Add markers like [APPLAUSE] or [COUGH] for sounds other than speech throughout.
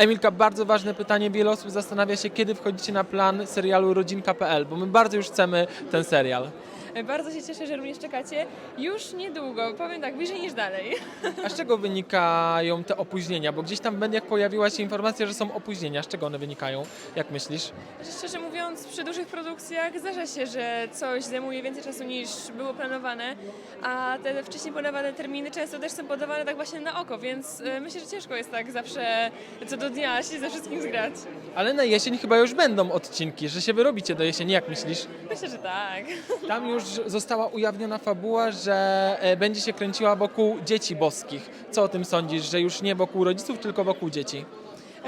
Emilka, bardzo ważne pytanie. Wiele osób zastanawia się, kiedy wchodzicie na plan serialu Rodzinka.pl, bo my bardzo już chcemy ten serial. Bardzo się cieszę, że również czekacie. Już niedługo, powiem tak, bliżej niż dalej. A z czego wynikają te opóźnienia? Bo gdzieś tam w mediach pojawiła się informacja, że są opóźnienia. Z czego one wynikają? Jak myślisz? Znaczy, Szczerze mówiąc, przy dużych produkcjach zdarza się, że coś zajmuje więcej czasu niż było planowane, a te wcześniej podawane terminy często też są podawane tak właśnie na oko, więc e, myślę, że ciężko jest tak zawsze co do dnia się ze wszystkim zgrać. Ale na jesień chyba już będą odcinki, że się wyrobicie do jesieni. Jak myślisz? Myślę, że tak. Tam już została ujawniona fabuła, że e, będzie się kręciła wokół dzieci boskich. Co o tym sądzisz, że już nie wokół rodziców, tylko wokół dzieci?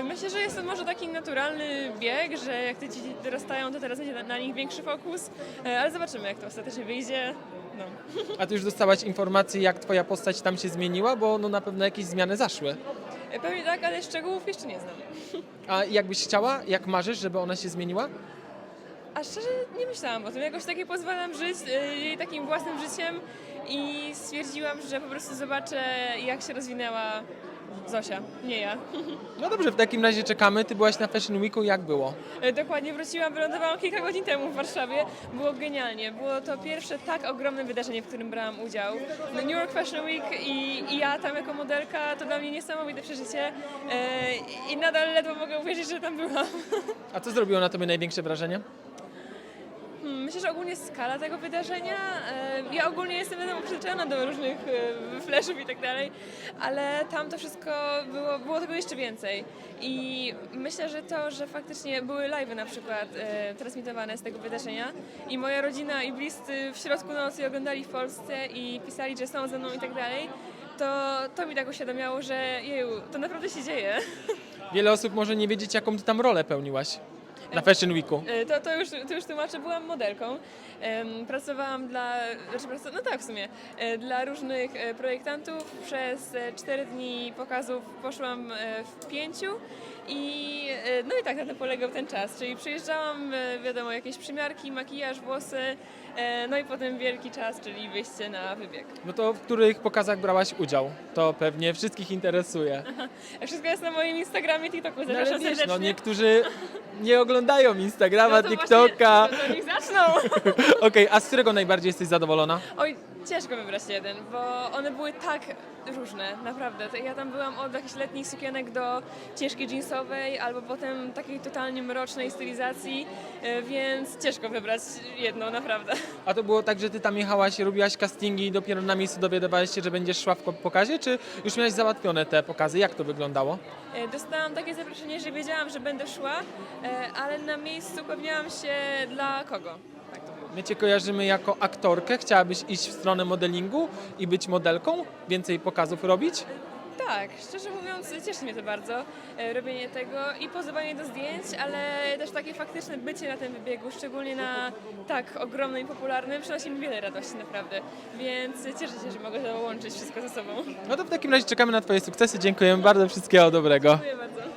Myślę, że jest to może taki naturalny bieg, że jak te dzieci dorastają, to teraz będzie na, na nich większy fokus, e, ale zobaczymy, jak to ostatecznie wyjdzie. No. [LAUGHS] A ty już dostałaś informacje, jak twoja postać tam się zmieniła, bo no na pewno jakieś zmiany zaszły. E, Pewnie tak, ale szczegółów jeszcze nie znam. [LAUGHS] A jakbyś chciała, jak marzysz, żeby ona się zmieniła? A szczerze nie myślałam o tym. Jakoś takie pozwalam żyć e, jej takim własnym życiem i stwierdziłam, że po prostu zobaczę, jak się rozwinęła Zosia, nie ja. [LAUGHS] No dobrze, w takim razie czekamy. Ty byłaś na Fashion Weeku, jak było? E, Dokładnie wróciłam, wylądowałam kilka godzin temu w Warszawie. Było genialnie. Było to pierwsze tak ogromne wydarzenie, w którym brałam udział. New York Fashion Week i, i ja tam jako modelka to dla mnie niesamowite przeżycie e, i nadal ledwo mogę uwierzyć, że tam byłam. [LAUGHS] A co zrobiło na tobie największe wrażenie? Hmm, Myślę, że ogólnie skala tego wydarzenia. e, Ja ogólnie jestem wiadomo przyzwyczajona do różnych e, flashów i tak dalej, ale tam to wszystko było, było tego jeszcze więcej. I myślę, że to, że faktycznie były live'y na przykład e, transmitowane z tego wydarzenia i moja rodzina i bliscy w środku nocy oglądali w Polsce i pisali, że są ze mną i tak dalej, to, to mi tak uświadamiało, że jeju, to naprawdę się dzieje. [LAUGHS] Wiele osób może nie wiedzieć, jaką ty tam rolę pełniłaś na Fashion Weeku. E, To, to, już, to już tłumaczę, byłam modelką. Em, Pracowałam dla, znaczy, praca- no tak w sumie, e, dla różnych e, projektantów. Przez e, cztery dni pokazów poszłam e, w pięciu i e, no i tak na tym polegał ten czas. Czyli przyjeżdżałam, e, wiadomo, jakieś przymiarki, makijaż, włosy, e, no i potem wielki czas, czyli wyjście na wybieg. No to w których pokazach brałaś udział? To pewnie wszystkich interesuje. Wszystko jest na moim Instagramie, TikToku, No zapraszam wiesz, serdecznie. no niektórzy nie oglądają Instagrama, No to TikToka. Zaczną. [LAUGHS] Okej, a z którego najbardziej jesteś zadowolona? Oj, ciężko wybrać jeden, bo one były tak różne, naprawdę. To Ja tam byłam od jakichś letnich sukienek do ciężkiej jeansowej, albo potem takiej totalnie mrocznej stylizacji, e, więc ciężko wybrać jedną, naprawdę. A to było tak, że ty tam jechałaś, robiłaś castingi i dopiero na miejscu dowiadywałaś się, że będziesz szła w ko- pokazie, czy już miałaś załatwione te pokazy? Jak to wyglądało? E, Dostałam takie zaproszenie, że wiedziałam, że będę szła, e, ale na miejscu upewniałam się dla kogo. My cię kojarzymy jako aktorkę. Chciałabyś iść w stronę modelingu i być modelką? Więcej pokazów robić? Tak, szczerze mówiąc, cieszy mnie to bardzo, e, robienie tego i pozowanie do zdjęć, ale też takie faktyczne bycie na tym wybiegu, szczególnie na tak ogromnym i popularnym, przynosi mi wiele radości naprawdę, więc cieszę się, że mogę to łączyć wszystko ze sobą. No to w takim razie czekamy na twoje sukcesy. Dziękujemy bardzo. Wszystkiego dobrego. Dziękuję bardzo.